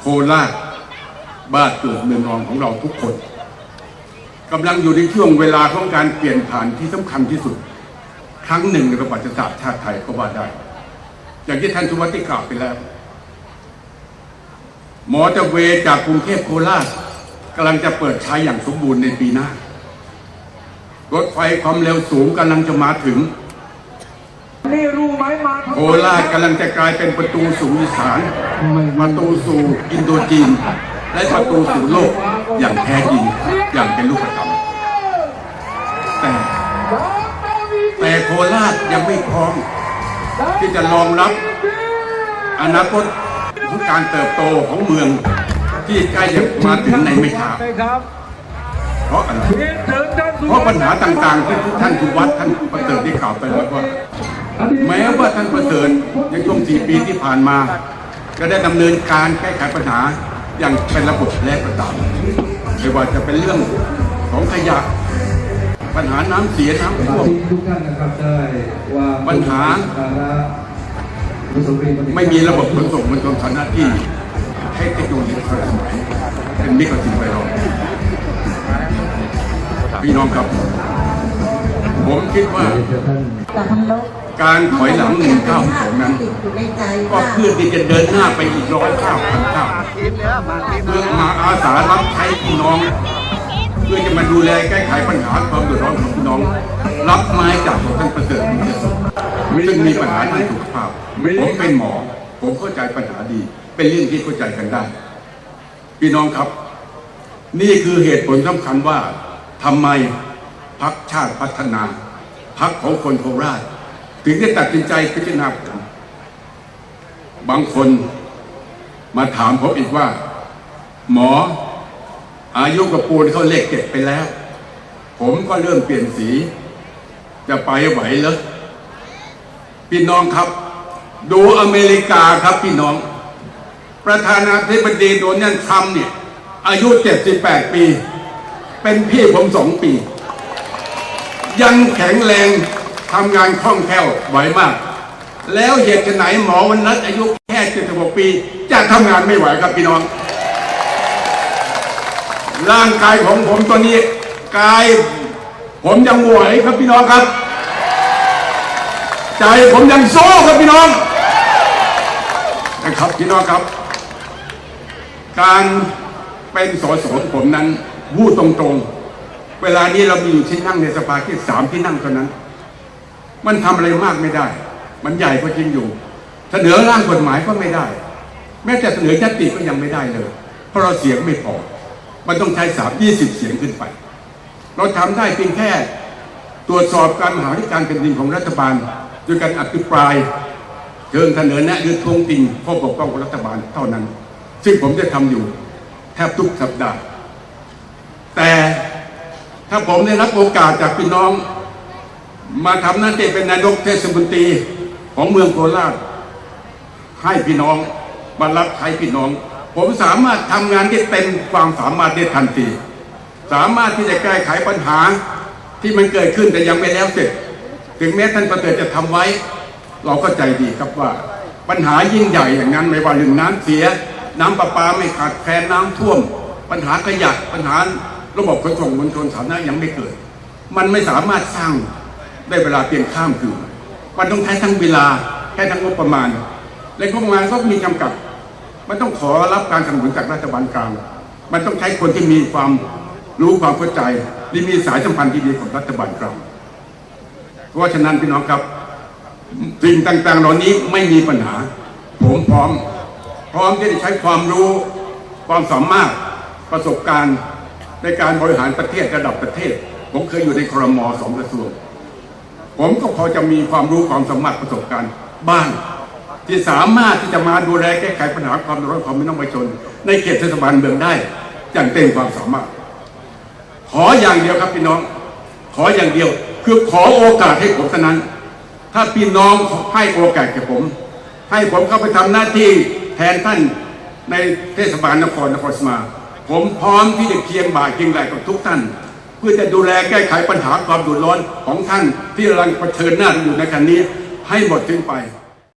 โคราชบ้านเกิดเมืองนอนของเราทุกคนกำลังอยู่ในช่วงเวลาของการเปลี่ยนผ่านที่สำคัญที่สุด ครั้งหนึ่งในประวัติศาสตร์ชาติไทยก็ว่าได้ อย่างที่ท่านสุวัสดิ์ได้กล่าวไปแล้ว หมอจะเวจากกรุงเทพโคราชกำลังจะเปิดใช้อย่างสมบูรณ์ในปีหน้ารถไฟความเร็วสูงกำลังจะมาถึง นี่รู้ไหมมาทำไมโคราชกำลังจะกลายเป็นประตูสู่อีสานประตูสู่อินโดจีน และประตูสู่โลกอย่างแท้จริงอย่างเป็นรูปธรรมแต่แต่โคราชยังไม่พร้อม ที่จะรองรับอนาคตของการเติบโตของเมืองที่ใกล้จะมาถึงในไม่ช้าครับเพราะอะไรเรียนเชิญท่านสุเพราะปัญหาต่างๆที่ทุกท่านทุกวัดท่านประเสริฐได้กล่าวไปแล้วว่า แม้ว่าท่านประเสริฐในช่วงสี่ปีที่ผ่านมา ก็ได้ดำเนินการแก้ไขปัญหาอย่างเป็นระบบและประตามไม่ว่าจะเป็นเรื่องของขยะปัญหาน้ำเสียน้ำท่วมทุกท่านนะครับได้ว่าปัญหาไม่มีระบบขนส่งมวลชนสาธารณะที่ให้เทคโนโลยีทันสมัยเป็นมิตรกับสิ่งแวดล้อมพี่น้องครับ ผมคิดว่าแต่มันลบ การถอยหลังหนึ่งก้าวของนั้น ก็เพื่อที่จะเดินหน้าไปอีกร้อยข้าวพันข้าวเพื่อมาอาสารับใช้พี่น้อง เพื่อจะมาดูแลแก้ไขปัญหาความเดือดร้อนของพี่น้อง รับไม้จากของท่านประเสริฐมีเจริญซึ่งมีปัญหาทางสุขภาพผมเป็นหมอ ผมเข้าใจปัญหาดี เป็นเรื่องที่เข้าใจกันได้ พี่น้องครับ นี่คือเหตุผลสำคัญว่าทำไมพักชาติพัฒนาพักของคนโคราช ถึงได้ตัดสินใจพิจารณาผมบางคนมาถามผมอีกว่า หมออายุกับปูนเขาเลขเจ็ดไปแล้ว ผมก็เริ่มเปลี่ยนสี จะไปไหวเหรอพี่น้องครับ ดูอเมริกาครับพี่น้อง ประธานาธิบดีโดนัลด์ทรัมป์เนี่ย อายุ 78 ปี เป็นพี่ผมสองปี ยังแข็งแรง ทำงานคล่องแคล่วไหวมาก แล้วเหตุไหนหมอวันนัทอายุแค่76ปี จะทำงานไม่ไหวครับพี่น้อง ร่างกายของผมตัวนี้กายผมยังไหวครับพี่น้องครับ ใจผมยังโซ่ครับพี่น้องนะครับพี่น้องครับ การเป็นสสผมนั้นพูดตรงๆ เวลานี้เรามีอยู่ที่นั่งในสภาแค่สามที่นั่งเท่านั้น มันทำอะไรมากไม่ได้ มันใหญ่ก็จริงอยู่ เสนอร่างกฎหมายก็ไม่ได้ แม้แต่เสนอยติก็ยังไม่ได้เลย เพราะเราเสียงไม่พอ มันต้องใช้สามยี่สิบเสียงขึ้นไป เราทำได้เพียงแค่ตรวจสอบการมหาธิการแผ่นดินของรัฐบาลโดยการอภิปรายเชิงเสนอแนะหรือทวงติงข้อบกพร่องของรัฐบาลเท่านั้น ซึ่งผมจะทำอยู่แทบทุกสัปดาห์ แต่ถ้าผมได้รับโอกาสจากพี่น้อง มาทำหน้าที่เป็นนายกเทศมนตรีของเมืองโคราชให้พี่น้องมารับใช้พี่น้อง ผมสามารถทำงานที่เต็มความสามารถได้ทันที สามารถที่จะแก้ไขปัญหาที่มันเกิดขึ้นแต่ยังไม่แล้วเสร็จ ถึงแม้ท่านประเสริฐจะทำไว้ เราก็ใจดีครับว่า ปัญหายิ่งใหญ่อย่างนั้นไม่ว่าเรื่องน้ำเสีย น้ำประปาไม่ขาดแคลนน้ำท่วม ปัญหาขยะปัญหาระบบขนส่งมวลชนสาธารณะยังไม่เกิด มันไม่สามารถสร้าง ได้เวลาเพียงข้ามคืนมันต้องใช้ทั้งเวลาใช้ทั้งงบประมาณ และงบประมาณก็มีจำกัด มันต้องขอรับการสนับสนุนจากรัฐบาลกลาง มันต้องใช้คนที่มีความรู้ความเข้าใจที่มีสายสัมพันธ์ที่ดีของรัฐบาลกลาง เพราะฉะนั้นพี่น้องครับสิ่งต่างๆ เหล่านี้ไม่มีปัญหา ผมพร้อม พร้อมที่จะใช้ความรู้ความสามารถประสบการณ์ในการบริหารประเทศระดับประเทศ ผมเคยอยู่ในครมสองกระทรวง ผมก็พอจะมีความรู้ความสามารถประสบการณ์บ้างที่สามารถที่จะมาดูแลแก้ไขปัญหาความร้อนของพี่น้องประชาชน ในเขตเทศบาลเมืองได้อย่างเต็มความสามารถ ขออย่างเดียวครับพี่น้อง ขออย่างเดียว คือขอโอกาสให้ผมเท่านั้น ถ้าพี่น้องให้โอกาสแก่ผม ให้ผมเข้าไปทำหน้าที่แทนท่านในเทศบาลนครนครสมา ผมพร้อมที่จะเคียงบ่าเคียงไหลกับทุกท่าน เพื่อจะดูแลแก้ไขปัญหาความดุร้อนของท่านที่กำลังเผชิญหน้าอยู่ในขณะนี้ให้หมดสิ้นไป